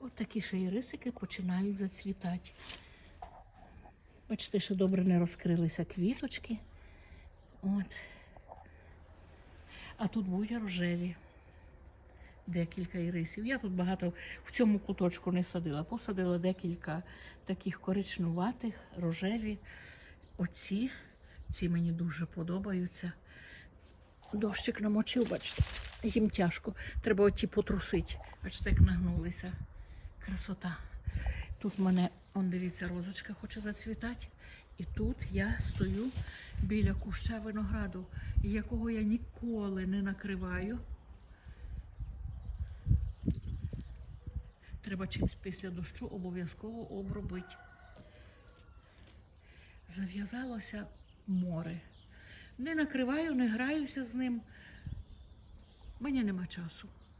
От такі ще ірисики починають зацвітати. Бачите, що добре не розкрилися квіточки. От. А тут будуть рожеві. Декілька ірисів. Я тут багато в цьому куточку не садила. Посадила декілька таких коричнуватих, рожеві. Оці, ці мені дуже подобаються. Дощик намочив, бачите, їм тяжко. Треба оті потрусити. Бачите, як нагнулися. Красота. Тут в мене, он дивіться, розочка хоче зацвітати. І тут я стою біля куща винограду, якого я ніколи не накриваю. Треба чимось після дощу обов'язково обробити. Зав'язалося море. Не накриваю, не граюся з ним. Мені нема часу.